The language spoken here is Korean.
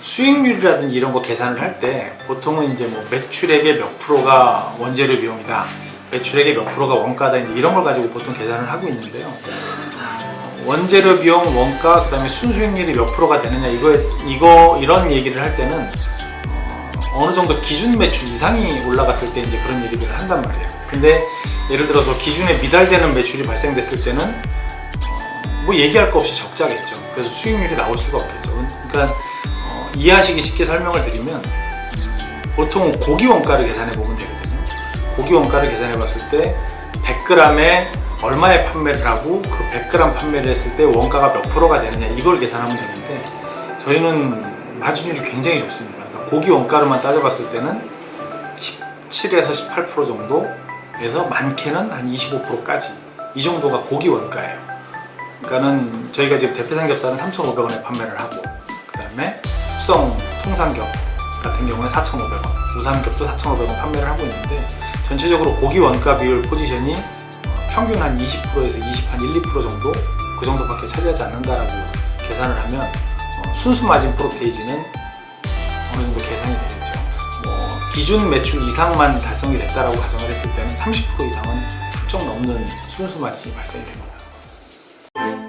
수익률이라든지 이런 거 계산을 할 때 보통은 이제 뭐 매출액의 몇 프로가 원재료 비용이다, 매출액의 몇 프로가 원가다 이제 이런 걸 가지고 보통 계산을 하고 있는데요. 원재료 비용, 원가, 그다음에 순수익률이 몇 프로가 되느냐 이거 이거 이런 얘기를 할 때는 어, 어느 정도 기준 매출 이상이 올라갔을 때 이제 그런 얘기들을 한단 말이에요. 근데 예를 들어서 기준에 미달되는 매출이 발생됐을 때는 어, 뭐 얘기할 거 없이 적자겠죠. 그래서 수익률이 나올 수가 없겠죠. 그러니까 어, 이해하시기 쉽게 설명을 드리면 보통 고기 원가를 계산해 보면 되거든요. 고기 원가를 계산해 봤을 때 100g에 얼마에 판매를 하고 그 100g 판매를 했을 때 원가가 몇 프로가 되느냐 이걸 계산하면 되는데 저희는 마진율이 굉장히 좋습니다. 그러니까 고기 원가로만 따져봤을 때는 17에서 18% 정도에서 많게는 한 25%까지 이 정도가 고기 원가예요. 그러니까는 저희가 지금 대패 삼겹살은 3,500원에 판매를 하고 그 다음에 숙성 통삼겹 같은 경우는 4,500원, 우삼겹도 4,500원 판매를 하고 있는데 전체적으로 고기 원가 비율 포지션이 어, 평균 한 20%에서 20, 한 1, 2% 정도 그 정도밖에 차지하지 않는다라고 계산을 하면 어, 순수 마진 프로테이지는 어느 정도 계산이 되겠죠. 뭐 기준 매출 이상만 달성이 됐다라고 가정을 했을 때는 30% 이상은 훌쩍 넘는 순수 마진이 발생이 됩니다.